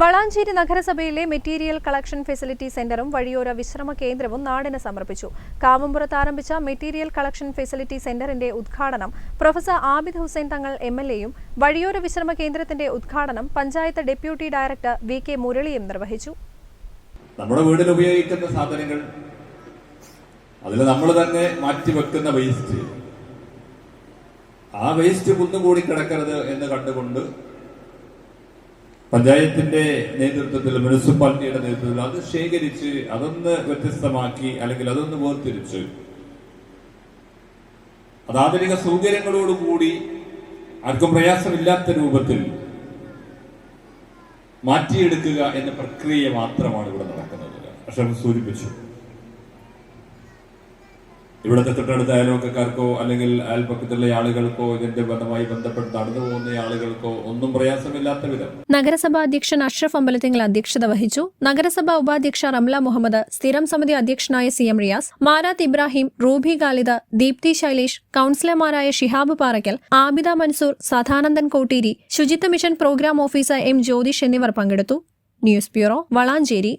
Valanchery നഗരസഭയിലെ material collection facility സെന്ററും വഴിയോര വിശ്രമ കേന്ദ്രവും നാടിന് സമർപ്പിച്ചു. കാവമ്പുറത്ത് ആരംഭിച്ച മെറ്റീരിയൽ കളക്ഷൻ ഫെസിലിറ്റി സെന്ററിന്റെ ഉദ്ഘാടനം professor Abid Hussain Thangal M L എയും വഴിയോര വിശ്രമ കേന്ദ്രത്തിന്റെ ഉദ്ഘാടനം panchayat deputy director V K മുരളിയും നിർവഹിച്ചു. നമ്മുടെ വീട്ടിൽ ഉപയോഗിക്കുന്ന സാധനങ്ങൾ അതിൽ നമ്മൾ തന്നെ മാറ്റി വെക്കുന്ന വേസ്റ്റ് ആ വേസ്റ്റ് കുന്നുകൂടി കിടക്കരുത് എന്ന് കണ്ടുകൊണ്ട് പഞ്ചായത്തിന്റെ നേതൃത്വത്തിൽ മുനിസിപ്പാലിറ്റിയുടെ നേതൃത്വത്തിൽ അത് ശേഖരിച്ച് അതൊന്ന് വ്യത്യസ്തമാക്കി അല്ലെങ്കിൽ അതൊന്ന് വേർതിരിച്ച്. അത് ആധുനിക സൗകര്യങ്ങളോടുകൂടി ആർക്കും പ്രയാസമില്ലാത്ത രൂപത്തിൽ മാറ്റിയെടുക്കുക എന്ന പ്രക്രിയ മാത്രമാണ് ഇവിടെ നടക്കുന്നത്. പക്ഷെ സൂചിപ്പിച്ചു. ഇവിടുത്തെ തൊട്ടടുത്ത അയൽവക്കക്കാർക്കോ അല്ലെങ്കിൽ അയൽപക്കത്തുള്ള ആളുകൾക്കോ ഇതിന്റെ ബന്ധമായി ബന്ധപ്പെട്ട് നടന്നു പോകുന്ന ആളുകൾക്കോ ഒന്നും പ്രയാസമില്ലാത്ത വിധം. നഗരസഭാ അധ്യക്ഷൻ അഷ്റഫ് അമ്പലത്തിങ്കൽ അധ്യക്ഷത വഹിച്ചു. നഗരസഭാ ഉപാധ്യക്ഷ റംല മുഹമ്മദ് സ്ഥിരം സമിതി അധ്യക്ഷനായ C M Riyas Marath Ibrahim Ruby Khalid Deepthi Shailesh കൌൺസിലർമാരായ Shihab Parakkal Abida Mansoor Sadanandan Kotteeri ശുചിത്വ mission programme officer M Jyothish എന്നിവർ പങ്കെടുത്തു. News bureau Valanchery.